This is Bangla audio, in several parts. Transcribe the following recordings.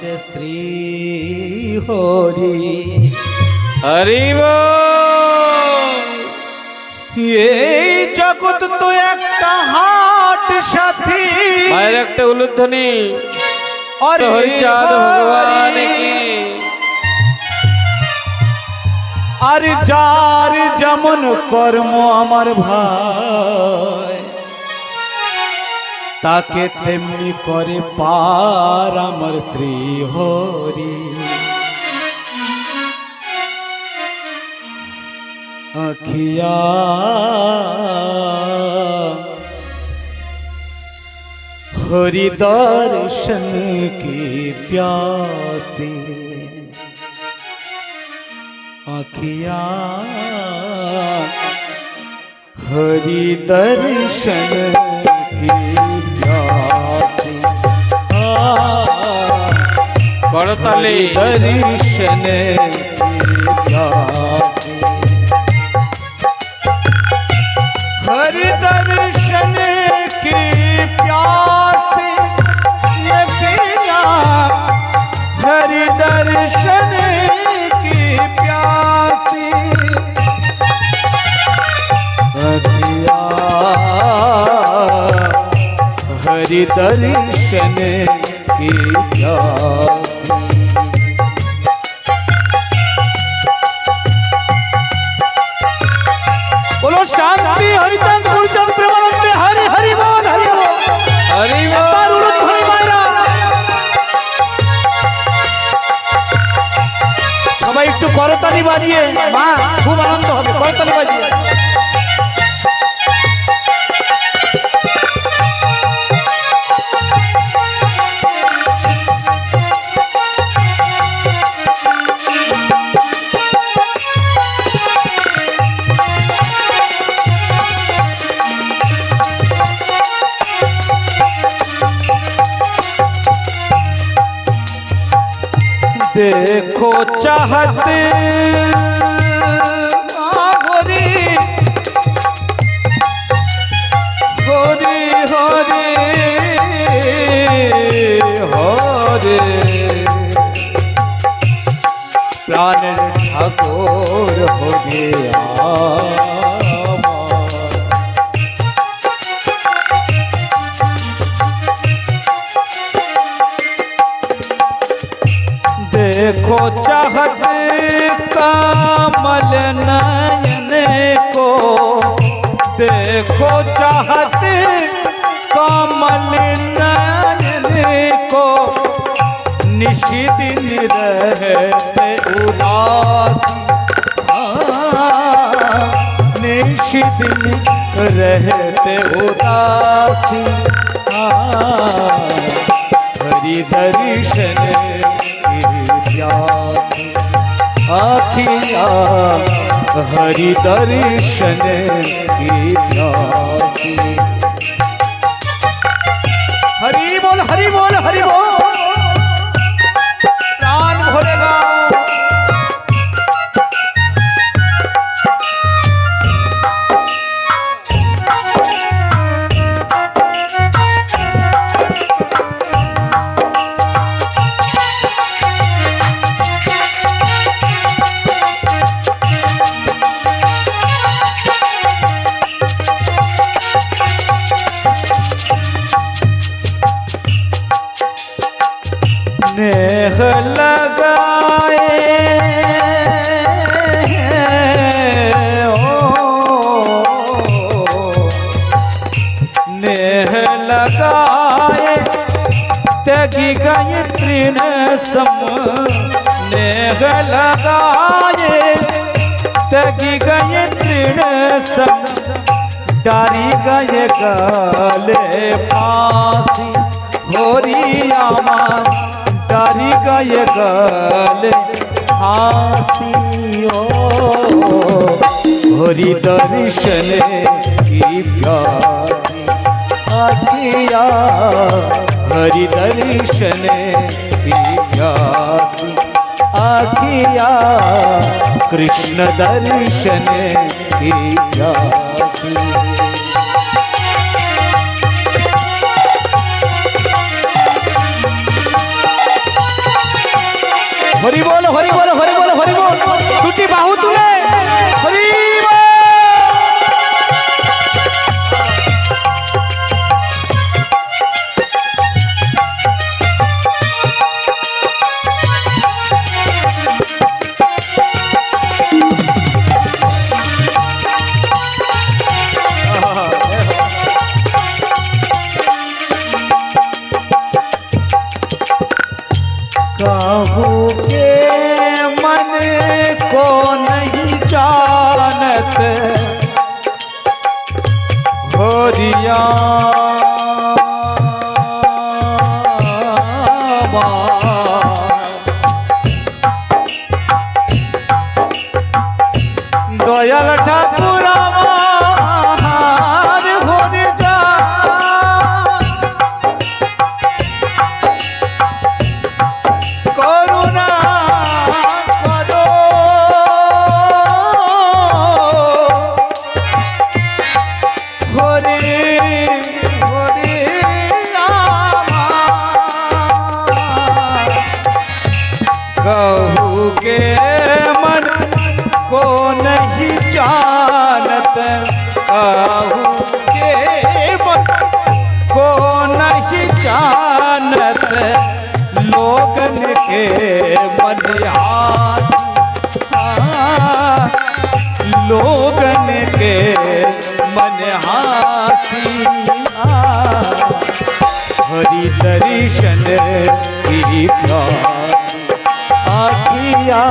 হরে শ্রী হরি। হরিব এই জগৎ তো একটা হাট সাথী। মায়ের একটা উলুধ্বনি। হরিচাঁদ ভগবান আর যার যেমন কর্ম আমার ভাই তাকে তেমনি করে পার আমার শ্রী হরি আখিয়া हरि दर्शन की प्यासी आखिया हरि दर्शन की करतले दर्शन हर दर्शन की प्यास हर की प्यासी। रखिया हरि दर्शन की प्यासी बोलो शांति हरिचंद गुरुचंद प्रेमानंदे हरि हरि बोल हरि बोल হরিব তার উলুধ্বনি মায়েরা। সবাই একটু করতালি বাজিয়ে মা খুব আনন্দ হবে করতালি বাজিয়ে চাহত। হরি হরি হরি। হরে ঠাকুর হরিয়া देखो चाहत कमल नयन को। देखो चाहत कमल नयन को। निशी रहते उदास। हाँ, निशी रहते उदासी। हाँ, दर्शन आखिया हरि दर्शन की प्यासी हरि बोल हरि बोल हरि बोल। नेह लगाए ओ, नेह लगाए त्यागी गए तृण सम नेह लगाए त्यागी गए तृण सम डारी गए गले फांसी होरी आमान डारी गए गले ओ हरि दर्शन की प्यासी आखिया हरि दर्शन की प्यासी आखिया कृष्ण दर्शन की प्यासी। हरी बोल हरी बोल हरी दयाल ठाकुरा. लोगन के मन हाथ लोगन के मन हाथी हरि दर्शन की आखिया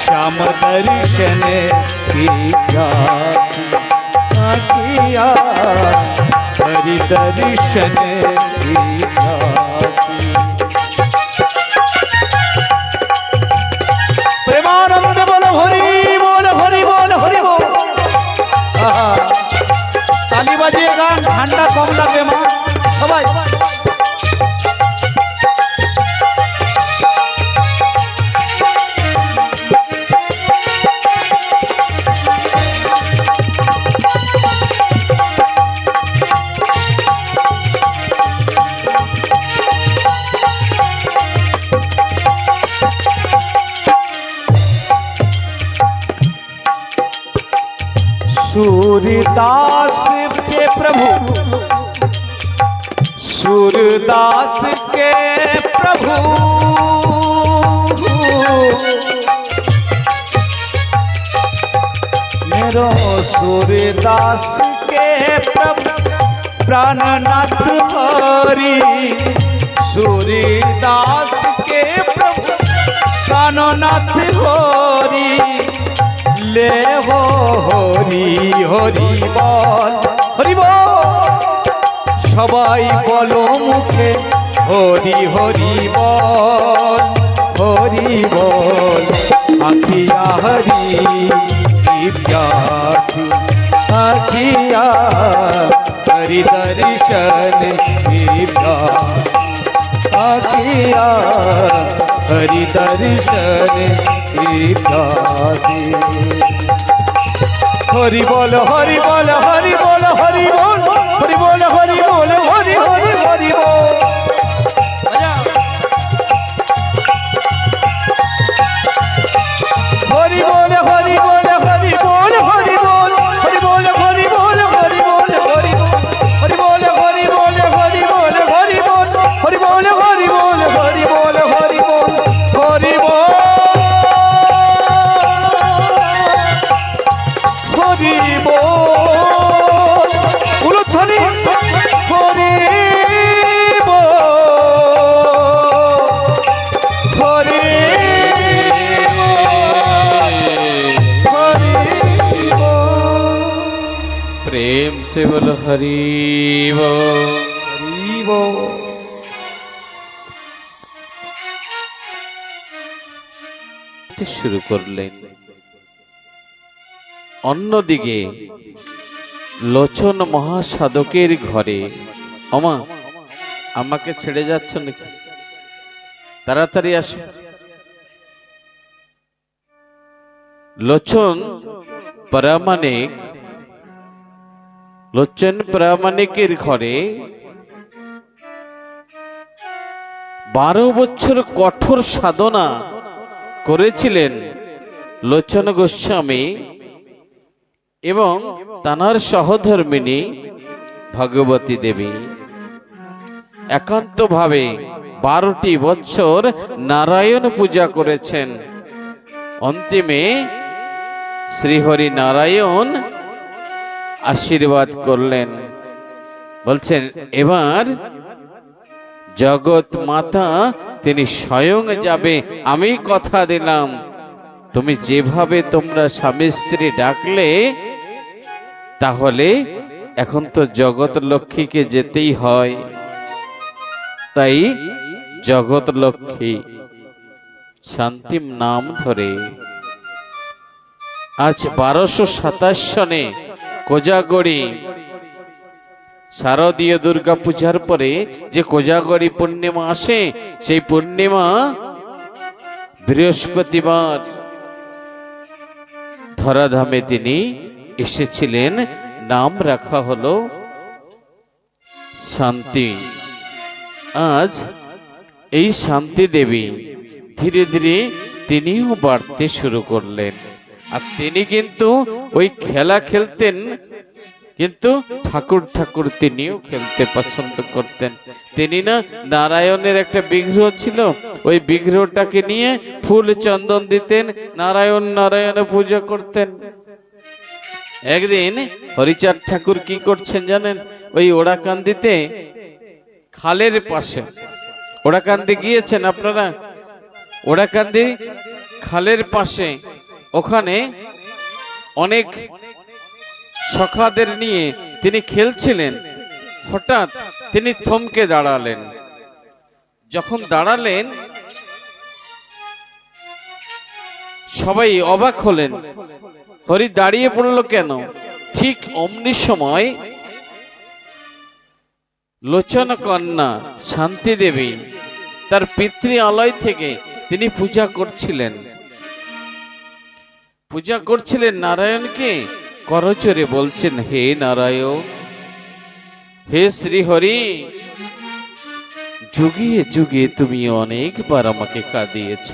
श्याम दर्शन की आखिया हरि दर्शन की তালি বাজিয়ে গান ঠান্ডা কম লাগবে মা সবাই सूरदास दास के प्रभु। मेरो सूर्यदास के प्रभु, प्राणनाथ हरी। सूर्यदास के प्रभु, प्राणनाथ हरी। ले हो हरी हरी बोल हरी बोल। সবাই বলো মুখে, হরি হরি বল হরি বল। আখিয়া হরি কি প্যাসি আখিয়া হরি দর্শন প্যাস আখিয়া হরি দর্শন হরি হরি বল হরি বল হরি বল হরি বল হরি বল, হরি কেবল হরিব হরিব শুরু করলেন। অন্যদিকে, লোচন মহাসাধকের ঘরে অমা আমাকে ছেড়ে যাচ্ছ নাকি? তাড়াতাড়ি আস। লোচন পরামানিক লোচন প্রামাণিকের ঘরে বারো বছর কঠোর সাধনা করেছিলেন লোচন গোস্বামী এবং তানার সহধর্মিনী ভগবতী দেবী। একান্তভাবে বারোটি বছর নারায়ণ পূজা করেছেন। অন্তিমে শ্রীহরি নারায়ণ আশীর্বাদ করলেন। বলছেন, এবার জগৎ মাতা, তিনি স্বয়ং যাবে, আমি কথা দিলাম। তুমি যেভাবে তোমরা স্বামী স্ত্রী ডাকলে, তাহলে এখন তো জগৎ লক্ষ্মীকে যেতেই হয়। তাই জগৎ লক্ষ্মী, শান্তিম নাম ধরে, আজ বারোশো সাতাশ সনে কোজাগড়ি শারদীয় দুর্গা পূজার পরে যে কোজাগরি পূর্ণিমা আসে, সেই পূর্ণিমা বৃহস্পতিবার। ধরাধামে তিনি এসেছিলেন, নাম রাখা হলো শান্তি। আজ এই শান্তি দেবী ধীরে ধীরে তিনিও বাড়তে শুরু করলেন। আর তিনি কিন্তু ওই খেলা খেলতেন, কিন্তু ঠাকুর ঠাকুর তিনিও খেলতে পছন্দ করতেন। তিনি না নারায়ণের একটা বিগ্রহ ছিল, ওই বিগ্রহটাকে নিয়ে ফুল চন্দন দিতেন, নারায়ণ নারায়ণ পূজা করতেন। একদিন হরিচাঁদ ঠাকুর কি করছেন জানেন? ওই ওড়াকান্দিতে, খালের পাশে, ওড়াকান্দি গিয়েছেন আপনারা? ওড়াকান্দি খালের পাশে ওখানে অনেক সখাদের নিয়ে তিনি খেলছিলেন। হঠাৎ তিনি থমকে দাঁড়ালেন। যখন দাঁড়ালেন, সবাই অবাক হলেন। হরি দাঁড়িয়ে পড়ল কেন? ঠিক অমনি সময় লোচন কন্যা শান্তি দেবী তার পিতৃ আলয় থেকে তিনি পূজা করছিলেন। পূজা করছিলেন নারায়ণকে। করচরে বলছেন, হে নারায়ণ, হে শ্রীহরি যুগিয়ে যুগিয়ে তুমি অনেকবার আমাকে কাঁদিয়েছ।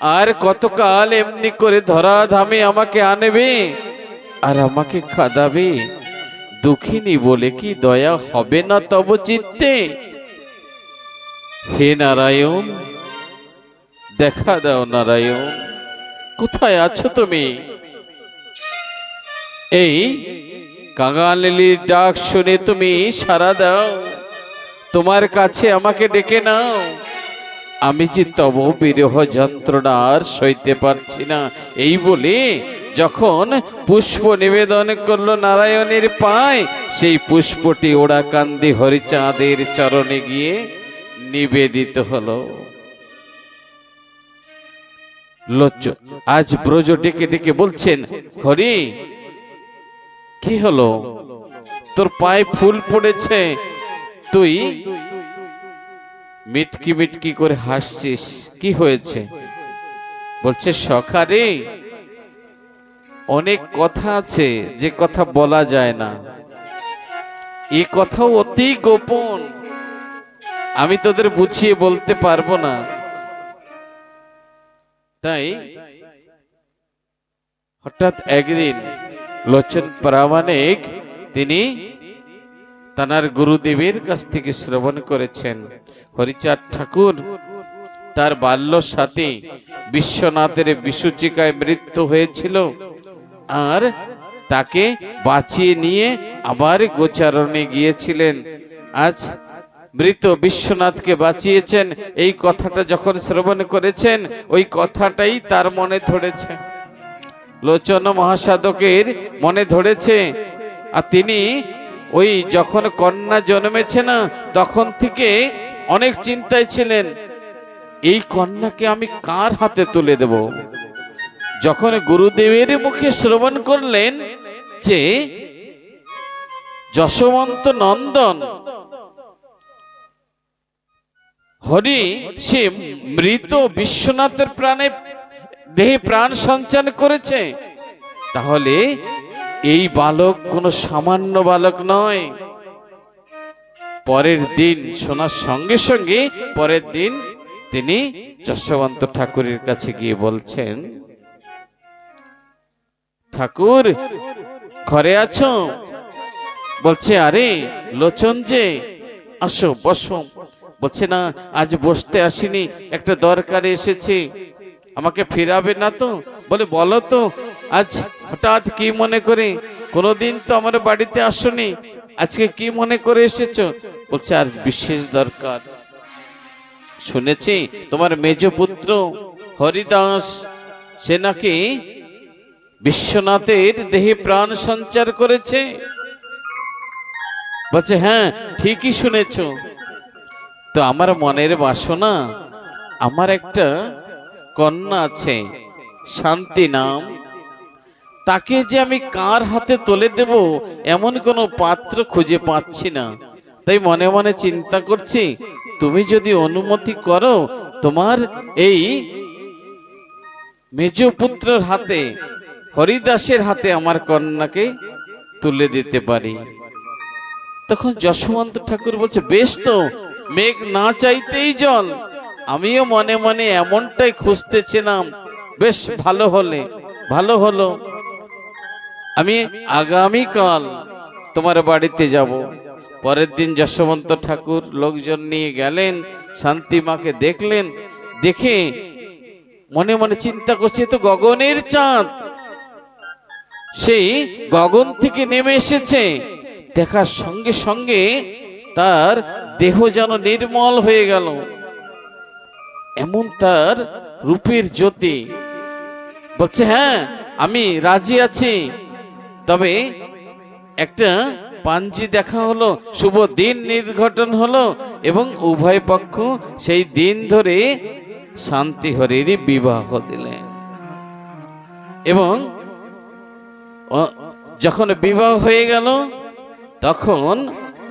আর কতকাল এমনি করে ধরা ধামে আমাকে আনবে আর আমাকে কাঁদাবে? দুঃখিনী বলে কি দয়া হবে না তব চিত্তে? হে নারায়ণ, দেখা দাও নারায়ণ। কোথায় আছো তুমি? এই কাঙালির ডাক শুনে তুমি সারা দাও। তোমার কাছে আমাকে ডেকে নাও। আমি যে তব বিরহ যন্ত্রণার সইতে পারছি না। এই বলে যখন পুষ্প নিবেদন করল নারায়ণের পায়, সেই পুষ্পটি ওড়া কান্দি হরিচাঁদের চরণে গিয়ে নিবেদিত হলো। লোচ আজ ব্রজ ডেকে ডেকে বলছেন, হরি, কি হলো? তোর পায়ে ফুল পড়েছে। তুই মিটকি মিটকি করে হাসছিস, কি হয়েছে? বলছে, সখারে, অনেক কথা আছে, যে কথা বলা যায় না। এই কথা অতি গোপন। আমি তোদের বুঝিয়ে বলতে পারব না। তাই হঠাৎ একদিন লোচন প্রামাণিক তিনি তানার গুরুদেবের কাছ থেকে শ্রবণ করেছেন। হরিচাঁদ ঠাকুর, তার বাল্য সাথী বিশ্বনাথের বিসূচিকায় মৃত্যু হয়েছিল আর তাকে বাঁচিয়ে নিয়ে আবার গোচারণে গিয়েছিলেন। আজ মৃত বিশ্বনাথকে বাঁচিয়েছেন। এই কথাটা যখন শ্রবণ করেছেন, ওই কথাটাই তার মনে ধরেছে। লোচন মহাসাধকের মনে ধরেছে, আর তিনি ওই যখন কন্যা জন্মেছে না, তখন থেকে অনেক চিন্তায় ছিলেন, এই কন্যাকে আমি কার হাতে তুলে দেব? যখন গুরুদেবের মুখে শ্রবণ করলেন যে যশবন্ত নন্দন হরি সে মৃত বিশ্বনাথের প্রাণে দেহে প্রাণ সঞ্চার করেছে। তাহলে এই বালক কোনো সামান্য বালক নয়। পরের দিন শোনার সঙ্গে সঙ্গে পরের দিন তিনি যশবন্ত ঠাকুরের কাছে গিয়ে বলছেন, ঠাকুর, ঘরে আছো? বলছে, আরে, লোচন যে, আসো, বসো। বলছে, না, আজ বসতে আসিনি, একটা দরকারে এসেছে। আমাকে ফেরাবে না তো? বলে, বলো তো, আজ হঠাৎ কি মনে করে? কোনোদিন তো আমার বাড়িতে আসনি। আজকে কি মনে করে এসেছ? বলছে, আর বিশেষ দরকার। শুনেছি তোমার মেজ পুত্র হরিদাস, সে নাকি বিশ্বনাথের দেহে প্রাণ সঞ্চার করেছে? বলছে হ্যাঁ ঠিকই শুনেছ। তো আমার মনের বাসনা, আমার একটা কন্যা আছে, শান্তি নাম। তাকে যে আমি কার হাতে তুলে দেব, এমন কোনো পাত্র খুঁজে পাচ্ছি না। তাই মনে মনে চিন্তা করছি, তুমি যদি অনুমতি করো, তোমার এই মেজ পুত্রের হাতে, হরিদাসের হাতে আমার কন্যাকে তুলে দিতে পারি। তখন যশবন্ত ঠাকুর বলছে, বেশ তো মেঘ না চাইতেই জল। আমিও মনে মনে এমনটাই খুঁজতেছিলাম। বেশ ভালো হলে, ভালো হলো। আমি আগামীকাল তোমার বাড়িতে যাব। পরের দিন যশবন্ত ঠাকুর লোকজন নিয়ে গেলেন, শান্তি মাকে দেখলেন। দেখে মনে মনে চিন্তা করছে তো গগনের চাঁদ। সেই গগন থেকে নেমে এসেছে। দেখার সঙ্গে সঙ্গে তার দেহ যেন নির্মল হয়ে গেল। এমন তার রূপের জ্যোতি। বলছে হ্যাঁ আমি রাজি আছি। তবে একটা পাঞ্জি দেখা হলো, শুভ দিন নির্ঘটন হলো এবং উভয় পক্ষ সেই দিন ধরে শান্তি হরিরই বিবাহ দিলেন। এবং যখন বিবাহ হয়ে গেল, তখন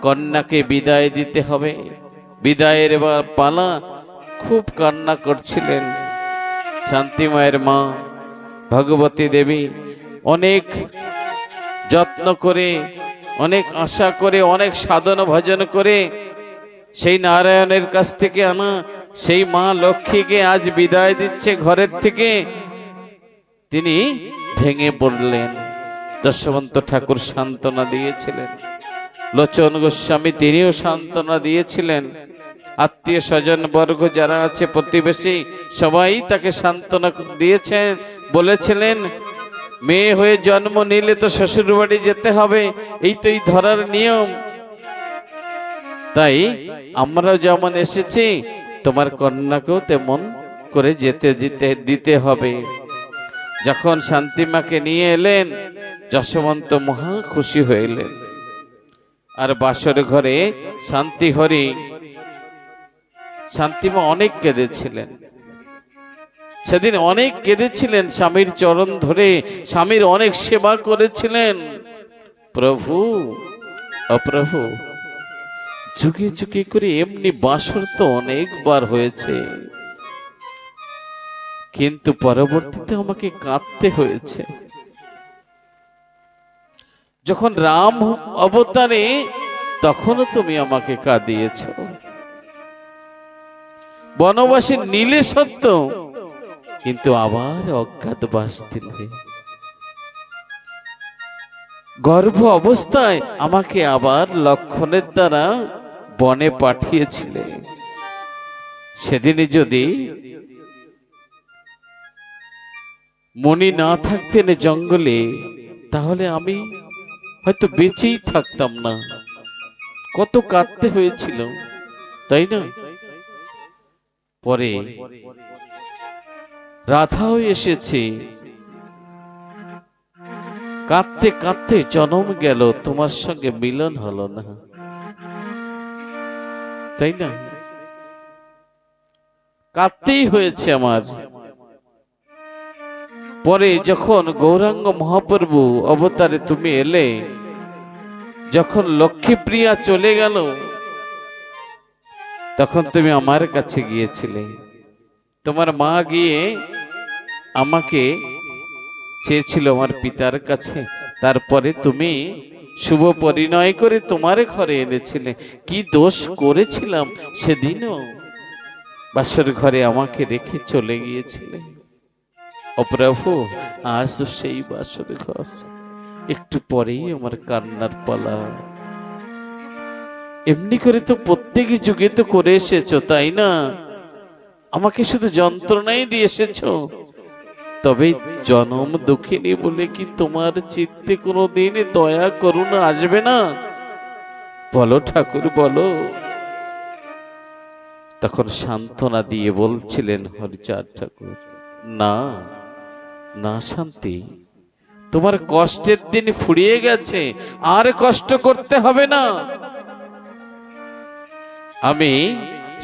কন্যাকে বিদায় দিতে হবে। বিদায়ের এবার পালা খুব কান্না করছিলেন। শান্তি মায়ের মা, ভগবতী দেবী, অনেক যত্ন করে, অনেক আশা করে, অনেক সাধন ভজন করে সেই নারায়ণের কাছ থেকে আনা সেই মা লক্ষ্মীকে আজ বিদায় দিচ্ছে ঘরের থেকে। তিনি ভেঙে পড়লেন। দশবন্ত ঠাকুর সান্ত্বনা দিয়েছিলেন। লোচন গোস্বামী তিনিও সান্ত্বনা দিয়েছিলেন। আত্মীয় স্বজন বর্গ যারা আছে, প্রতিবেশী, সবাই তাকে সান্ত্বনা দিয়েছেন, বলেছিলেন, মেয়ে হয়ে জন্ম নিলে তো শ্বশুর বাড়ি যেতে হবে, এই তো এই ধরার নিয়ম। তাই আমরা যেমন এসেছি, তোমার কন্যাকেও তেমন করে যেতে, দিতে দিতে হবে। যখন শান্তিমাকে নিয়ে এলেন, যশবন্ত মহা খুশি হইলেন আর বাসর ঘরে শান্তি হরি। শান্তিমা অনেক কেঁদেছিলেন। সেদিন অনেক কেঁদেছিলেন স্বামীর চরণ ধরে, স্বামীর অনেক সেবা করেছিলেন। প্রভু, অপ্রভু, যুগে যুগে করে এমনি বাসর তো অনেকবার হয়েছে। কিন্তু পরবর্তীতে আমাকে কাঁদতে হয়েছে। যখন রাম অবতারে, তখনও তুমি আমাকে কাঁদিয়েছ। বনবাসী নীলে সত্য, কিন্তু আবার অজ্ঞাতবাস দিলে গর্ভ অবস্থায় আমাকে আবার লক্ষণের দ্বারা বনে পাঠিয়েছিলে। সেদিনই যদি মনি না থাকতেন জঙ্গলে, তাহলে আমি হয়তো বেঁচেই থাকতাম না। কত কাঁদতে হয়েছিল, তাই না? পরে রাধাও এসেছে। কাঁদতে কাঁদতে জনম গেল, তোমার সঙ্গে মিলন হলো না। তাই না? কাঁদতেই হয়েছে আমার। পরে যখন গৌরাঙ্গ মহাপ্রভু অবতারে তুমি এলে যখন লক্ষ্মীপ্রিয়া চলে গেল, তখন তুমি আমার কাছে গিয়েছিলে। তোমার মা গিয়ে আমাকে চেয়েছিল আমার পিতার কাছে। তারপরে তুমি শুভ পরিণয় করে তোমার ঘরে এনেছিলে। কি দোষ করেছিলাম সেদিনও বাসর ঘরে আমাকে রেখে চলে গিয়েছিলে। ও প্রভু, আজ সেই বাসর ঘর। একটু পরেই আমার কান্নার পালা। এমনি করে তো প্রত্যেক যুগে তো করে এসেছ, তাই না? আমাকে শুধু যন্ত্রণাই দিয়ে এসেছ। তবে জনম দুঃখিনী বলে কি তোমার চিত্তে কোনো দিন দয়া, করুণা আসবে না? বলো ঠাকুর, বলো। তখন সান্ত্বনা দিয়ে বলছিলেন হরিচাঁদ ঠাকুর, না না শান্তি তোমার কষ্টের দিন ফুরিয়ে গেছে আর কষ্ট করতে হবে না। আমি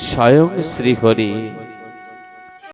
স্বয়ং শ্রীহরি।